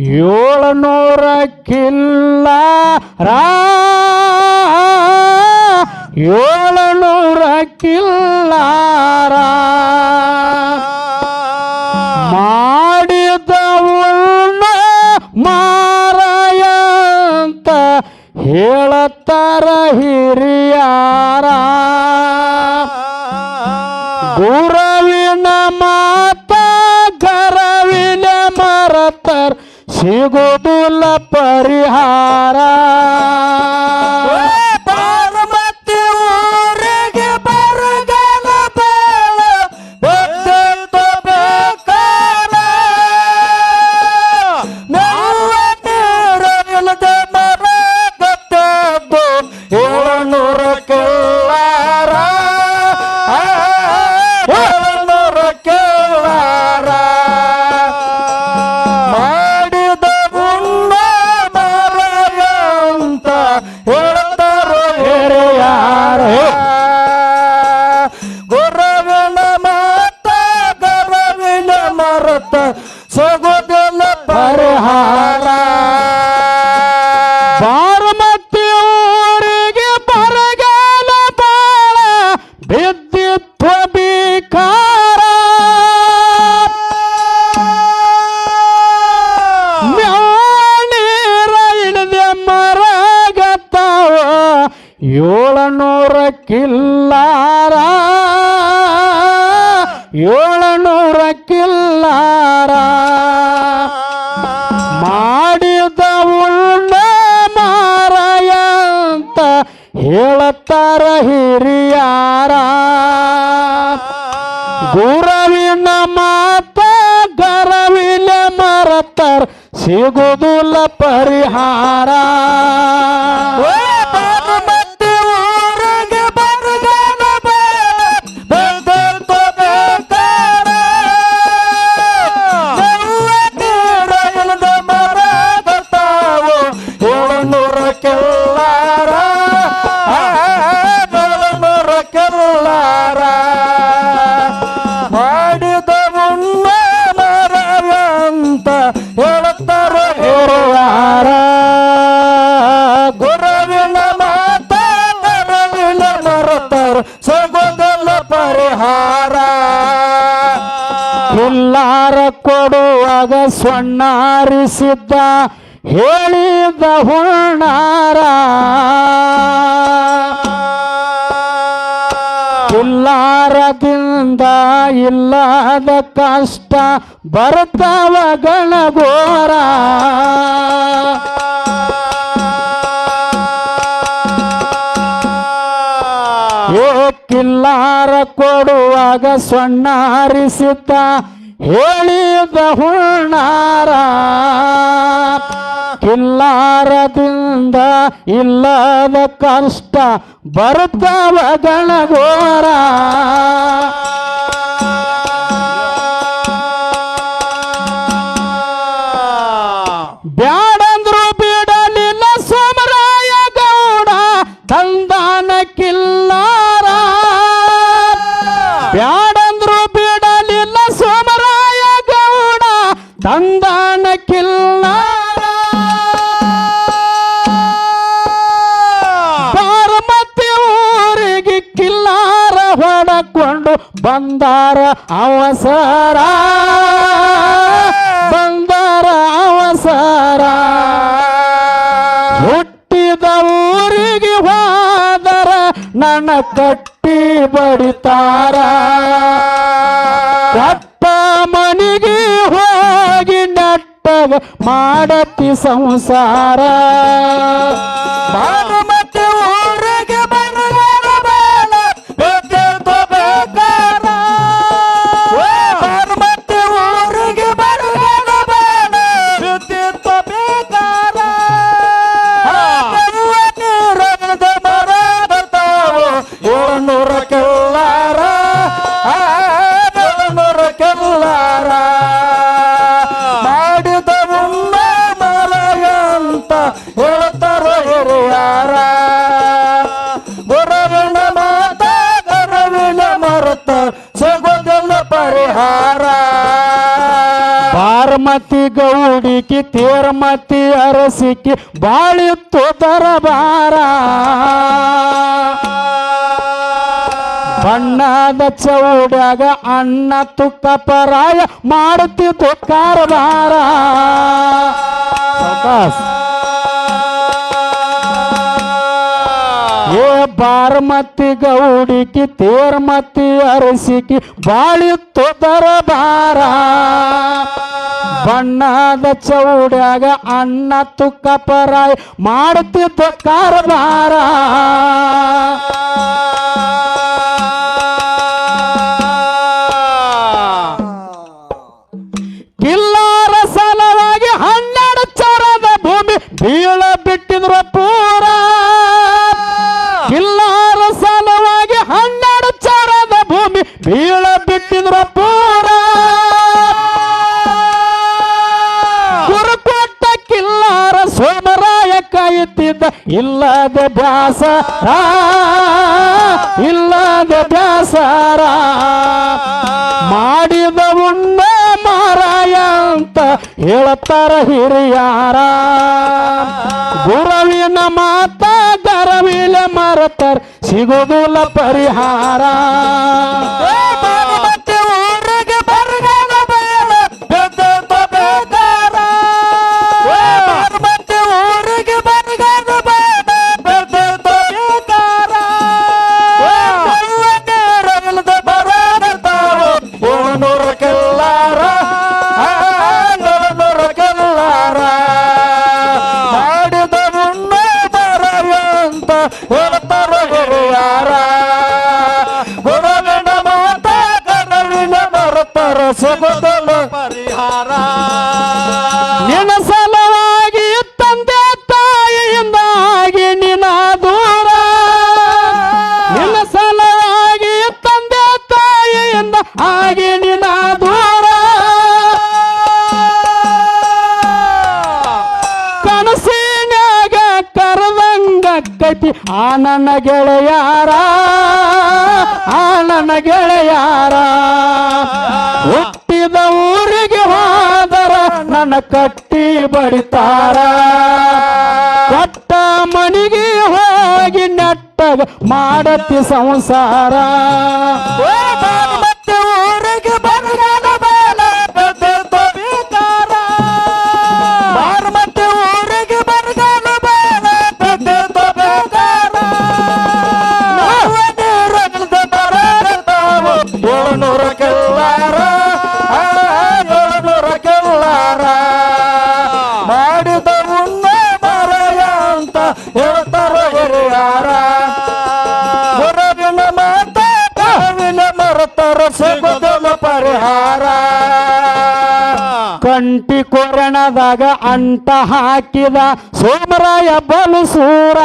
ಏಳುನೂರ ಕಿಲ್ಲ ರಾ. ಏಳುನೂರ ಕಿಲ್ಲಾರ ಮಾಡಿದವನ್ನ ಮಾರಾಯ ಅಂತ ಹೇಳತ್ತಾರ ಹಿರಿಯಾರ. ಗುರವಿನ ಮರತರ್ ಸಿಗುದಿಲ್ಲ ಪರಿಹಾರ ಸಿಗುದಿಲ್ಲ ಪರಿಹಾರ. ಬಾರ್ಮತಿ ಊರಿಗೆ ಬರಗಾಲ ಬಾಳ ಬಿದ್ದಿತ್ವ ಮರಗತ್ತಾವ. ಏಳುನೂರ ಕಿಲ್ಲಾರ ಹೇಳತ್ತಾರ ಹಿರಿಯಾರ. ಗುರವಿನ ಮಾತ ಗರವಿನ ಮರತರ್ ಸಿಗುದಿಲ್ಲ ಪರಿಹಾರ. ಕೊಡುವಾಗ ಸೊಣ್ಣಾರಿಸಿದ್ದ ಹೇಳಿದ ಹುಣ್ಣಾರ. ಇಲ್ಲಾರದಿಂದ ಇಲ್ಲದ ಕಷ್ಟ ಬರ್ತಾವ ಗಣಗೋರ. ಏಕಿಲ್ಲಾರ ಕೊಡುವಾಗ ಸೊಣ್ಣಾರಿಸಿದ್ದ ಹೇಳಿದ ಹುಣ್ಣಾರ. ಕಿಲ್ಲಾರದಿಂದ ಇಲ್ಲದ ಕಷ್ಟ ಬರ್ತಾವ ಗಣಗೋರ. ಬಂದಾರ ಅವಸರ. ಬಂದಾರ ಅವಸರ. ಹುಟ್ಟಿದ ಊರಿಗೆ ಹೋದರ ನನ್ನ ಕಟ್ಟಿ ಬಡಿತಾರ. ಕಟ್ಟ ಮನೆಗೆ ಹೋಗಿ ನಟ್ಟವ ಮಾಡತಿ ಸಂಸಾರ. ಬಾರ್ಮತಿ ಗೌಡಿಕಿ ತೇರ್ಮತಿ ಅರಸಿಕಿ ಬಾಳಿತ್ತು ದರಬಾರ ಬಣ್ಣದ ಚೌಡಾಗ ಅಣ್ಣ ತುಕ್ಕ ಪರಾಯ ಮಾಡುತ್ತಿದ್ದು ಕಾರವಾರ. ಏ ಬಾರ್ಮತಿ ಗೌಡಿಕಿ ತೇರ್ಮತಿ ಅರಸಿಕಿ ಬಾಳಿತ್ತು ದರಬಾರ ಬಣ್ಣದ ಚೌಡ್ಯಾಗ ಅಣ್ಣ ತುಕ್ಕ ಪರಾಯ ಮಾಡುತ್ತಿದ್ದ ಕಾರವಾರ. ಕಿಲ್ಲಾರ ಸಲವಾಗಿ ಹನ್ನೆರಡು ಚರದ ಭೂಮಿ ಬೀಳ ಬಿಟ್ಟಿದ್ರ ಇಲ್ಲದ ಬ್ಯಾಸರ ಇಲ್ಲದ ಬ್ಯಾಸರ ಮಾಡಿದ ಉಣ್ಣ ಮಾರಾಯ ಅಂತ ಹೇಳ್ತಾರ ಹಿರಿಯಾರ. ಗುರವಿನ ಮಾತ ಗರವಿಲೆ ಮರತಾರ ಸಿಗುದಿಲ್ಲ ಪರಿಹಾರ. ಕೈತಿ ಆ ನನ್ನ ಗೆಳೆಯಾರ, ಆ ನನ್ನ ಗೆಳೆಯಾರ. ಹುಟ್ಟಿದ ಊರಿಗೆ ಹೋದರ ನನ್ನ ಕಟ್ಟಿ ಬಡಿತಾರ. ಕಟ್ಟ ಮನಿಗೆ ಹೋಗಿ ನೆಟ್ಟ ಮಾಡತಿ ಸಂಸಾರ. ಕೆಲ್ಲಾರ ಏಳ್ನೂರ ಕೆಲ್ಲಾರ ಮಾಡಿದ ಮುನ್ನ ಮರಯ ಅಂತ ಹೇಳ್ತಾರ ಹಿರಿಯಾರ ಗುರುವಿನ ಮಾತ ಕವಿನ ಮರತರ ಸಿಗುದಿಲ್ಲ ಪರಿಹಾರ. ಕಂಟಿ ಕೊರಣದಾಗ ಅಂಟ ಹಾಕಿದ ಸೋಮರಾಯ ಬಲಸೂರ.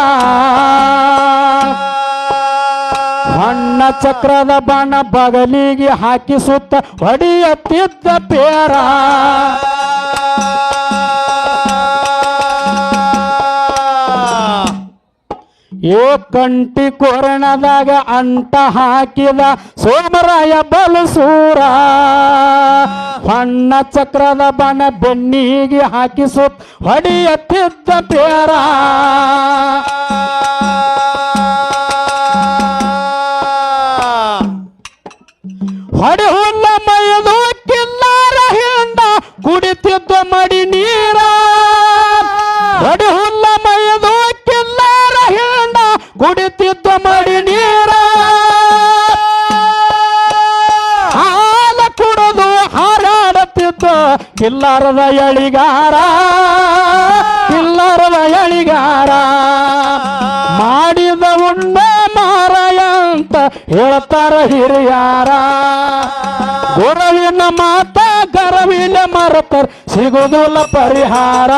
ಬಣ್ಣ ಚಕ್ರದ ಬಣ್ಣ ಬಗಲಿಗೆ ಹಾಕಿಸುತ್ತ ಸುತ್ತ ಹೊಡಿಯತ್ತಿದ್ದ ಪೇರ. ಏ ಕಂಟಿ ಕೊರಣದಾಗ ಅಂಟ ಹಾಕಿದ ಸೋಮರಾಯ ಬಲಸೂರ. ಬಣ್ಣ ಚಕ್ರದ ಬಣ ಬೆನ್ನಿಗೆ ಹಾಕಿ ಸುತ್ತ ಹೊಡಿಯತ್ತಿದ್ದ ಪೇರ. ಕಿಲ್ಲಾರದ ಎಳಿಗಾರ ಕಿಲ್ಲಾರದ ಎಳಿಗಾರ. ಮಾಡಿದ ಉಂಡೆ ಮಾರಾಯ ಅಂತ ಹೇಳ್ತಾರ ಹಿರಿಯಾರ. ಗುರವಿನ ಮಾತ ಗರವಿನ ಮರತರ್, ಸಿಗುದಿಲ್ಲ ಪರಿಹಾರ.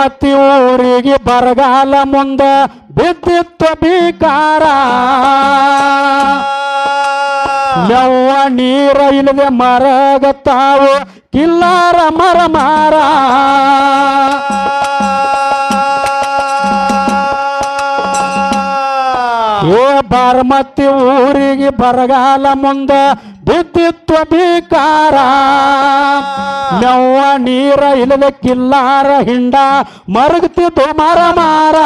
ಬಾರ್ಮತಿ ಊರಿಗೆ ಬರಗಾಲ ಮುಂದ ಬಿದ್ದಿತ್ತು ಬೀಕಾರ. ಮೆವ್ವ ನೀರ ಇಲ್ಲದೆ ಮರಗತ್ತಾವು ತಾವು ಕಿಲ್ಲಾರ ಮರ ಮಾರ. ಏ ಬಾರ್ಮತಿ ಊರಿಗೆ ಬರಗಾಲ ಮುಂದ ಬಿದ್ದಿತ್ತು ಬೀಕಾರ ನೆವ್ವ ನೀರ ಇಲ್ಲದ ಕಿಲ್ಲಾರ ಹಿಂಡ ಮರಗ್ತಿತ್ತು ಮರ ಮಾರ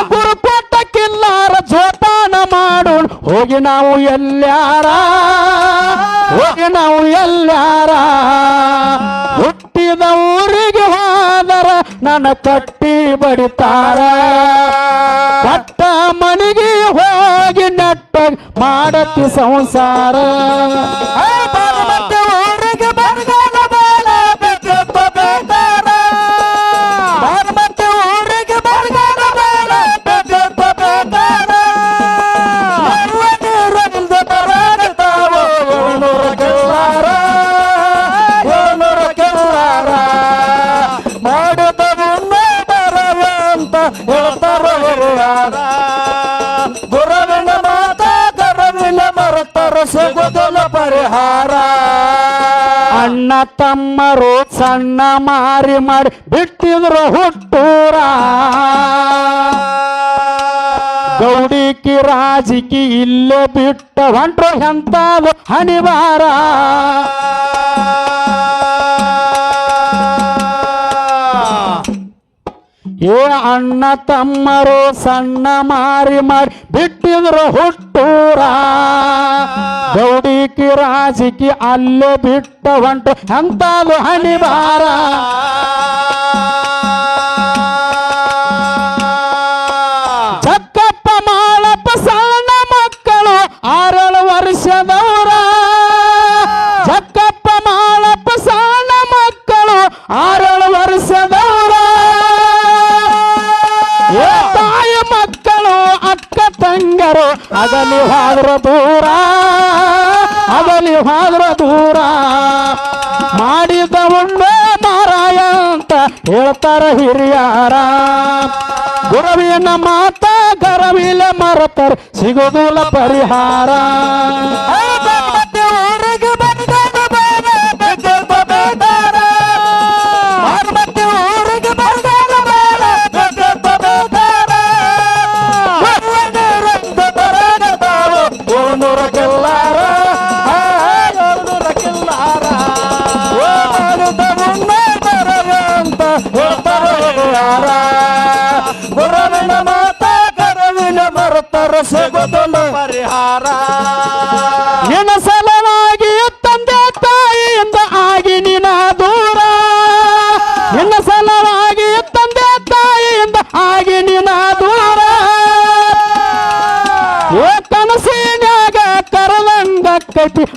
ಏ ಗುರುಕೊಟ್ಟ ಕಿಲ್ಲಾರ ಜೋಪಾನ ಮಾಡೋಣ. ಹೋಗಿ ನಾವು ಎಲ್ಲಾರ ಹೋಗಿ ನಾವು ಎಲ್ಲಾರ ಹುಟ್ಟಿದ ಊರಿಗೆ ಹೋದರ ನನ್ನ ಕಟ್ಟಿ ಬಡಿತಾರ. ಕಟ್ಟ ಮನೆಗೆ ಹೋಗಿ ನೆಟ್ಟ ಮಾಡತಿ ಸಂಸಾರ. ತಮ್ಮರು ಸಣ್ಣ ಮಾರಿ ಮಾಡಿ ಬಿಟ್ಟಿದ್ರು ಹುಟ್ಟೂರ. ಗೌಡಿಕಿ ರಾಜಿಕಿ ಇಲ್ಲೇ ಬಿಟ್ಟ ಹೊಂಟ್ರು ಎಂತಾದ ಹನಿವಾರ. ಏ ಅಣ್ಣ ತಮ್ಮರು ಸಣ್ಣ ಮಾರಿ ಮಾಡಿ ಬಿಟ್ಟಿದ್ರು ಹುಟ್ಟೂರ. ಗೌಡಿಕಿ ರಾಜಿಕಿ ಅಲ್ಲೇ ಬಿಟ್ಟ ಹೊಂಟು ಹನಿ ಹನಿವಾರ ತಂಗರು ಅಗಲಿ ಹೋದ್ರ ದೂರ ಅಗಲಿ ಹಾದ್ರ ದೂರ. ಮಾಡಿದ ಉಣ್ಣೆ ಮಾರಾಯ ಅಂತ ಹೇಳ್ತಾರ ಹಿರಿಯಾರ. ಗುರವಿನ ಮಾತ ಗರವಿಲೆ ಮರತರ್ ಸಿಗೋದಿಲ್ಲ ಪರಿಹಾರ.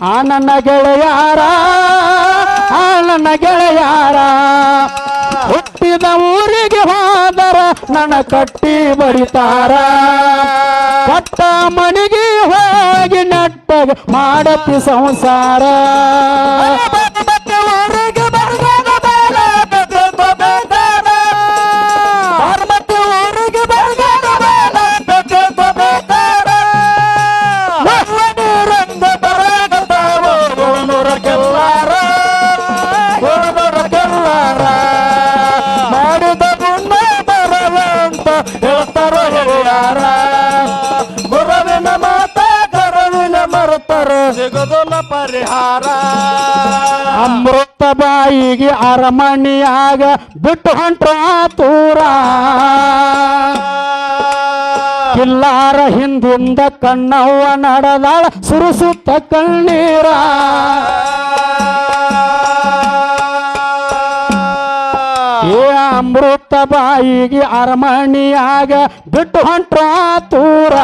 ಆ ನನ್ನ ಗೆಳೆಯಾರ, ಆ ನನ್ನ ಗೆಳೆಯಾರ. ಹುಟ್ಟಿದ ಊರಿಗೆ ಹೋದರ ನನ್ನ ಕಟ್ಟಿ ಬಡಿತಾರ. ಕಟ್ಟ ಮಣಿಗೆ ಹೋಗಿ ನಟ್ಟ ಮಾಡತಿ ಸಂಸಾರ. ಪರಿಹಾರ. ಅಮೃತ ಬಾಯಿಗೆ ಅರಮಣಿಯಾಗ ಬಿಟ್ಟು ಹೊಂಟ್ರ ತೂರ. ಕಿಲ್ಲಾರ ಹಿಂದಿಂದ ಕಣ್ಣವ್ವ ನಡೆದಾಳ ಸುರುಸುತ್ತ ಕಣ್ಣೀರ. ಅಮೃತ ಬಾಯಿಗೆ ಅರಮಣಿಯಾಗ ಬಿಟ್ಟು ಹೊಂಟ್ರ ತೂರ.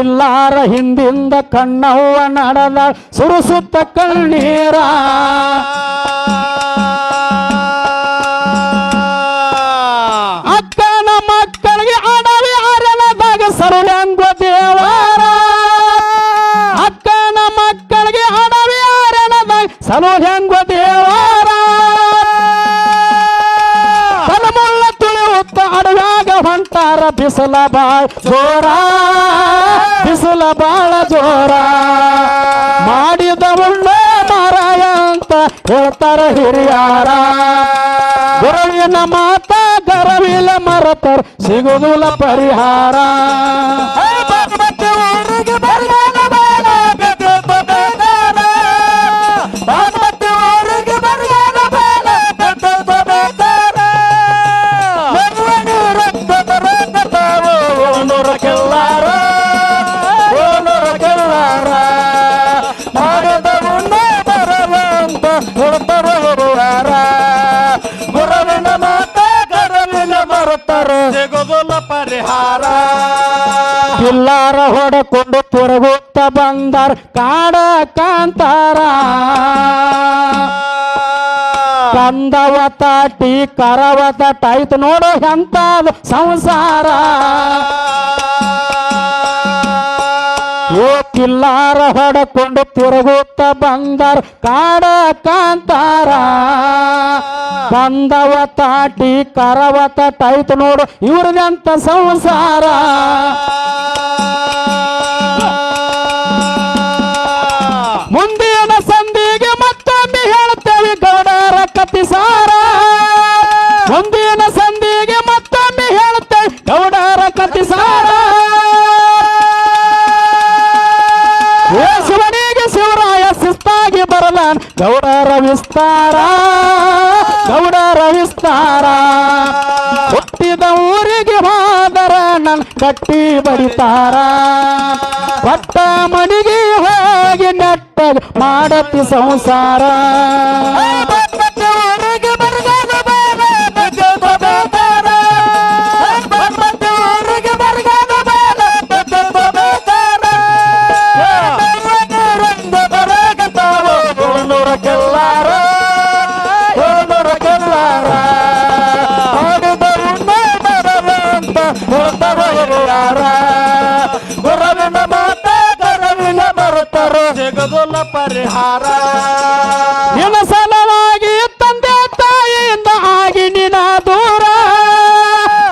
ಇಲ್ಲಾರ ಹಿಂದಿಂದ ಕಣ್ಣವ್ವ ನಡೆದ ಸುರುಸುತ್ತ ಕಣ್ಣೀರ. ಅಕ್ಕನ ಮಕ್ಕಳಿಗೆ ಅಡವಿ ಅರಳದಾಗ ಸರುಳಂಗ ದೇವರ. ಅಕ್ಕನ ಮಕ್ಕಳಿಗೆ ಅಡವಿ ಅರಳದಾಗ ಸರುಳಂಗ ಬಿಸಿಲ ಬಾಳ ಜೋರ ಬಿಸಿಲ ಬಾಳ ಜೋರ ಮಾಡಿದ ಉಳ್ಳೆ ಮಾರಾಯ ಅಂತ ಹೇಳ್ತಾರ ಹಿರಿಯಾರ ಗುರುವಿನ ಮಾತ ಗರವಿಲ ಮರತರ್ ಸಿಗುದಿಲ್ಲ ಪರಿಹಾರ ಮತ್ತೆ ಊರಿಗೆ ಬರಗಾಲ ಬೇಡ ಸಿಗೋದಿಲ್ಲ ಪರಿಹಾರ. ಎಲ್ಲಾರ ಹೊಡಕೊಂಡು ತಿರುಗುತ್ತ ಬಂದಾರ ಕಾಡ ಕಾಂತಾರ. ಕಂದವ ತಾಟಿ ಕರವ ತಟಾಯ್ತು ನೋಡು ಎಂತಾದ ಸಂಸಾರ. ಏ ಪಿಲ್ಲಾರ ಹೊಡಕೊಂಡು ತಿರುಗುತ್ತ ಬಂದರ್ ಕಾಡ ಕಾಂತಾರ. ಬಂದವ ತಾಟಿ, ಕರವತ ಟೈತ್ ನೋಡು, ಇವ್ರದಂತ ಸಂಸಾರ? ಮುಂದಿನ ಸಂಧಿಗೆ ಮತ್ತೊಮ್ಮೆ ಹೇಳ್ತೇವೆ, ಗೌಡರ ಕತಿಸಾರ ಗೌಡರ ವಿಸ್ತಾರ ಗೌಡರ ವಿಸ್ತಾರ. ಹುಟ್ಟಿದ ಊರಿಗೆ ಹೋದರ ನನ್ ಕಟ್ಟಿ ಬಡಿತಾರ. ಪಟ್ಟ ಮಡಿಗೆ ಹೋಗಿ ನೆಟ್ಟ ಮಾಡತಿ ಸಂಸಾರ. ಸಿಗದುಲ್ಲ ಪರಿಹಾರ. ನಿನ್ನ ಸಲವಾಗಿ ತಂದೆ ತಾಯಿಯಿಂದ ಆಗಿ ನಿನ ದೂರ.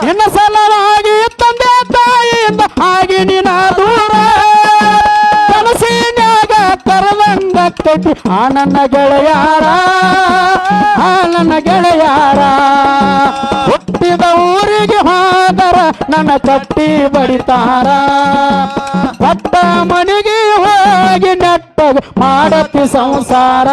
ನಿನ್ನ ಸಲವಾಗಿ ತಂದೆ ತಾಯಿಯಿಂದ ಆಗಿ ನಿನ ದೂರ. ಕನಸಿನಾಗ ಕಟ್ಟಿ ಆ ನನ್ನ ಗೆಳೆಯಾರ ಆ ನನ್ನ ಗೆಳೆಯಾರ. ಹುಟ್ಟಿದ ಊರಿಗೆ ಹೋದರ ನನ್ನ ಚಟ್ಟಿ ಬಡಿತಾರ. ಪಟ್ಟ ಮನೆಗೆ ಹೋಗಿ ನೆಟ್ಟಗ ಮಾಡತಿ ಸಂಸಾರ